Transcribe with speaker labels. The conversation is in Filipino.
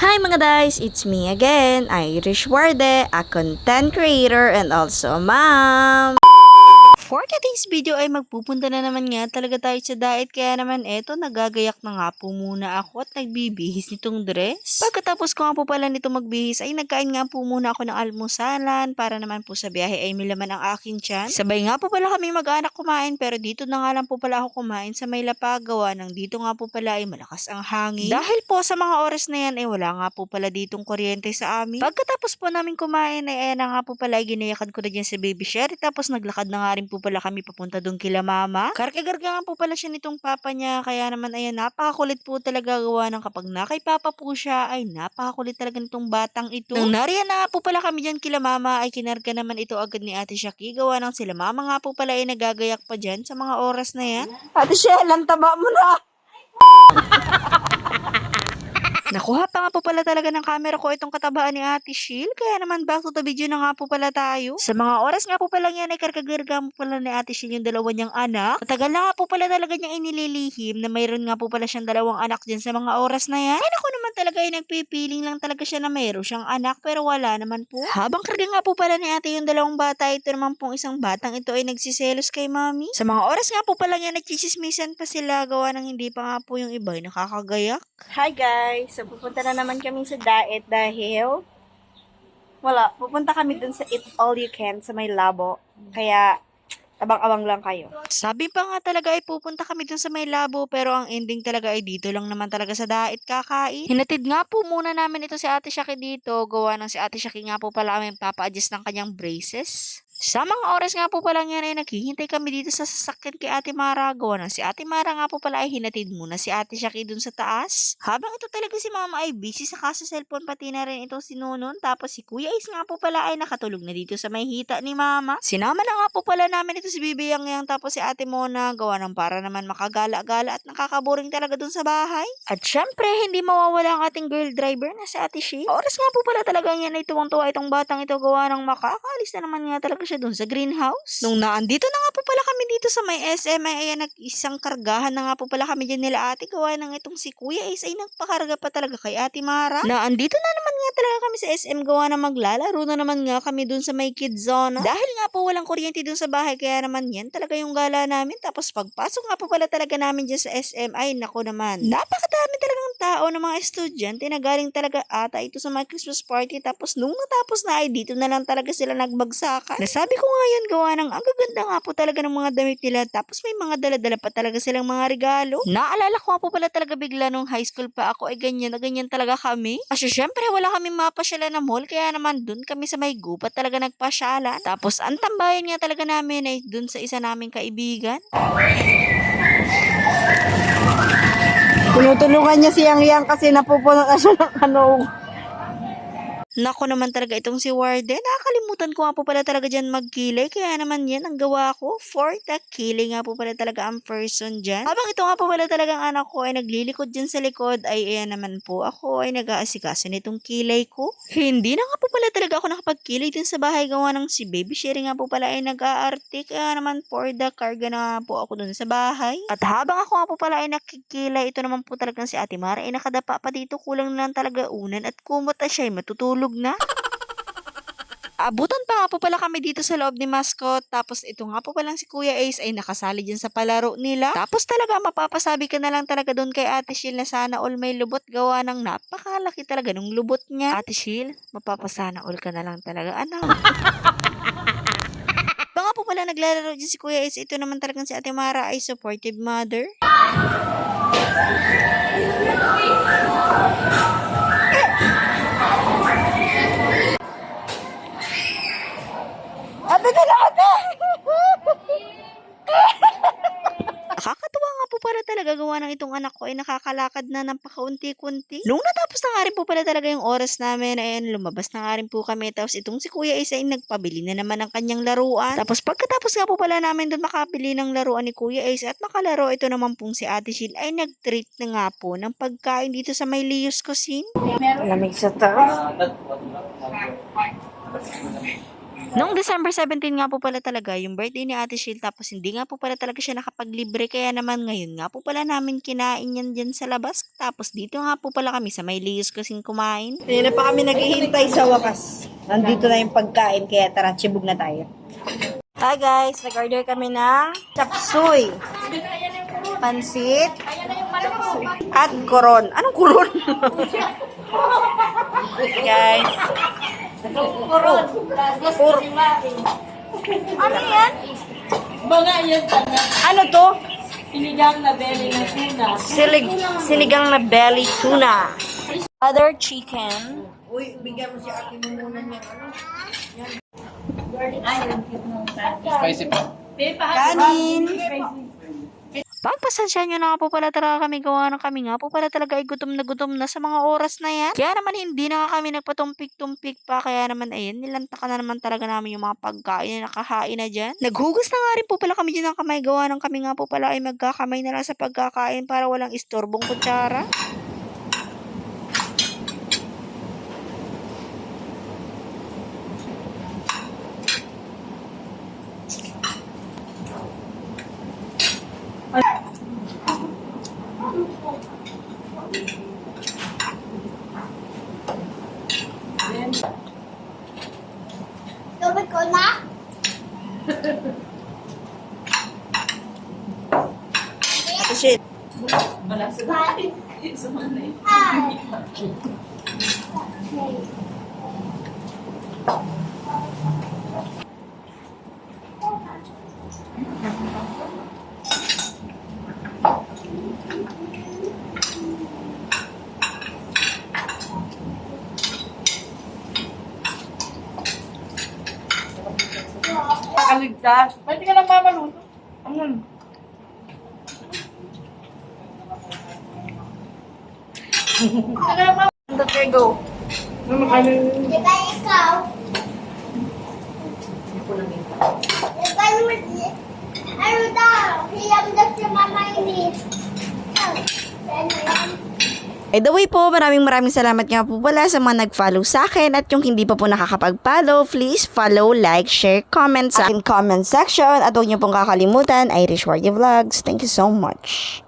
Speaker 1: Hi mga guys, it's me again, Irish Warde, a content creator and also mom. For today's video ay magpupunta na naman nga talaga tayo sa diet kaya naman eto nagagayak na nga po muna ako at nagbibihis nitong dress. Pagkatapos ko nga po pala nito magbihis ay nagkain nga po muna ako ng almusalan para naman po sa biyahe ay milaman ang aking tiyan. Sabay nga po pala kami mag-anak kumain pero dito na nga lang po pala ako kumain sa may lapagawa nang dito nga po pala ay malakas ang hangin. Dahil po sa mga oras na yan ay wala nga po pala ditong kuryente sa amin. Pagkatapos po namin kumain ay ayan na nga po pala ay ginayakan ko na dyan sa baby sherry tapos naglakad na nga rin po pala kami papunta doon kila mama. Karga-garga nga po pala siya nitong papa niya kaya naman ayan napakakulit po talaga gawa ng kapag nakay papa po siya ay napakakulit talaga nitong batang ito. Nang nariyan na nga po pala kami dyan kila mama ay kinarga naman ito agad ni ate Shaki gawa ng sila mama nga po pala ay nagagayak pa dyan sa mga oras na yan. Ate Shell, ang taba mo na! Nakuha pa nga po pala talaga ng camera ko itong katabaan ni Ate Shil. Kaya naman back to the video na nga po pala tayo. Sa mga oras nga po pala yan ay karkagarga mo pala ni Ate Shil yung dalawa niyang anak. Matagal na nga po pala talaga niyang inililihim na mayroon nga po pala siyang dalawang anak dyan sa mga oras na yan. Ay naku talaga ay nagpipiling lang talaga siya na mayroon siyang anak pero wala naman po. Habang karga nga po pala ni Ate yung dalawang bata, ito naman pong isang batang ito ay nagsiselos kay Mami. Sa mga oras nga po pala yan nagchismismisan pa sila gawa ng hindi pa nga po yung iba ay nakakagayak.
Speaker 2: Hi guys! So, pupunta na naman kami sa diet dahil wala, pupunta kami dun sa Eat All You Can sa may labo. Kaya, abang-abang lang kayo.
Speaker 1: Sabi pa nga talaga ay pupunta kami dun sa may labo pero ang ending talaga ay dito lang naman talaga sa dait kakain. Hinatid nga po muna namin ito si Ate Shaki dito. Gawa ng si Ate Shaki nga po pala kami papa-adjust ng kanyang braces. Sa mga oras nga po pala yan ay naghihintay kami dito sa sasakyan kay Ate Mara. Gawa si Ate Mara nga po pala ay hinatid muna si Ate Shaki dun sa taas. Habang ito talaga si Mama ay busy sa kasa cellphone pati na rin itong si Nunon. Tapos si Kuya Is nga po pala ay nakatulog na dito sa may hita ni Mama. Sinama na nga po pala namin ito si Bibi Yang Yang tapos si Ate Mona. Gawa ng para naman makagala-gala at nakakaboring talaga dun sa bahay. At syempre, hindi mawawala ang ating girl driver na si Ate Shi. Oras nga po pala talaga yan ay tuwang-tuwa itong batang ito gawa ng makakaalis na naman nga talaga siya dun sa greenhouse. Nung naandito na nga po pala kami dito sa may SM ay ayan nag-isang kargahan na nga po pala kami dyan nila ate gawa ng itong si Kuya Ace ay nagpakarga pa talaga kay Ate Mara. Naandito na naman nga talaga kami sa SM gawa na maglalaro na naman nga kami dun sa may kids zone. Dahil nga po walang kuryente dun sa bahay kaya naman yan talaga yung gala namin. Tapos pagpasok nga po pala talaga namin dyan sa SM ay nako naman. Napakadami talagang tao ng mga estudyante na galing talaga ata ito sa my Christmas party. Tapos nung natapos na ay dito na lang talaga sila nagbagsakan. Nasabi ko nga yan gawa ng ang gaganda nga po talaga ng mga damit nila. Tapos may mga dala-dala pa talaga silang mga regalo. Naalala ko nga po pala talaga bigla nung high school pa ako ay ganyan na ganyan talaga kami. Kasi syempre wala kami mapasyalan na mall kaya naman dun kami sa may gubat talaga nagpasyalan. Tapos ang tambayan nga talaga namin ay dun sa isa naming kaibigan.
Speaker 2: Tinutulungan niya si Yang Yang kasi napupuno na siya ng ano.
Speaker 1: Nako naman talaga itong si Warden. Nakakalimutan ko nga po pala talaga dyan magkilay. Kaya naman yan ang gawa ko. For the kilay nga po pala talaga ang person dyan. Habang ito nga po pala talagang anak ko ay naglilikod dyan sa likod, ay ayan naman po ako ay nag-aasikaso nitong kilay ko. Hindi na nga po pala talaga ako nakapagkilay dun sa bahay gawa ng si baby sharing nga po pala ay nag-aarte. Kaya naman for the karga na po ako dun sa bahay. At habang ako nga po pala ay nakikilay, ito naman po talagang si Ate Mara ay nakadapa pa dito. Kulang na lang talaga unan at kumot at siya ay matutulog na. Abutan pa nga po pala kami dito sa loob ni Mascot. Tapos ito nga po palang si Kuya Ace ay nakasali dyan sa palaro nila. Tapos talaga mapapasabi ka na lang talaga doon kay Ate Shil na sana all may lubot gawa ng napakalaki talaga nung lubot niya. Ate Shil, mapapasana all ka na lang talaga. Anak. Nga po pala naglalaro dyan si Kuya Ace. Ito naman talagang si Ate Mara ay supportive mother.
Speaker 2: Ka na ate!
Speaker 1: Nakakatuwa nga po pala talaga gawa ng itong anak ko ay nakakalakad na ng pakaunti-kunti. Nung natapos na nga rin po pala talaga yung oras namin, ayan, lumabas na nga rin po kami. Tapos itong si Kuya Isa ay nagpabili na naman ng kanyang laruan. Tapos pagkatapos nga po pala namin doon makabili ng laruan ni Kuya Isa at makalaro, ito naman pong si Ate Shil ay nag-treat na nga po ng pagkain dito sa may Leo's Cuisine.
Speaker 2: Lamig sa taas.
Speaker 1: Noong December 17 nga po pala talaga yung birthday ni Ate Shil tapos hindi nga po pala talaga siya nakapaglibre kaya naman ngayon nga po pala namin kinain yan dyan sa labas tapos dito nga po pala kami sa may liyos kasing kumain.
Speaker 2: Hindi na pa kami naghihintay sa wakas. Nandito na yung pagkain, kaya tara, chibog na tayo. Hi guys, nag-order kami ng chapsuy, pansit, at koron. Anong koron? guys. Koron. Koron. Ano yan?
Speaker 3: Mga yan tanga.
Speaker 2: Ano to?
Speaker 3: Sinigang na belly na tuna.
Speaker 2: Silig, sinigang na belly tuna. Other chicken. Uy, bigyan mo si ate mo muna niya.
Speaker 4: Spicy po.
Speaker 2: Kanin.
Speaker 1: Pagpasensya nyo na nga po pala talaga kami gawa ng kami nga po pala talaga ay gutom na gutom na sa mga oras na yan. Kaya naman hindi na kami nagpatumpik-tumpik pa kaya naman ayun nilantaka na naman talaga namin yung mga pagkain na nakahain na dyan. Naghugas na nga rin po pala kami dyan ng kamay gawa ng kami nga po pala ay magkakamay na lang sa pagkakain para walang istorbong kutsara.
Speaker 5: Tubig ko na?
Speaker 2: Shit.
Speaker 5: Ay.
Speaker 3: Pakaligtas. Pwede ka lang mamaluto. Ano?
Speaker 2: Dr. Go.
Speaker 5: Di ba ikaw? Di ba yung- Ano daw? Hiyam daw si Mama Inis. Oh, ano yan?
Speaker 2: By the way po, maraming maraming salamat nga po pala sa mga nag-follow sa akin at yung hindi pa po nakakapag-follow, please follow, like, share, comment sa akin comment section at huwag niyo pong kakalimutan, Irish Warrior Vlogs. Thank you so much.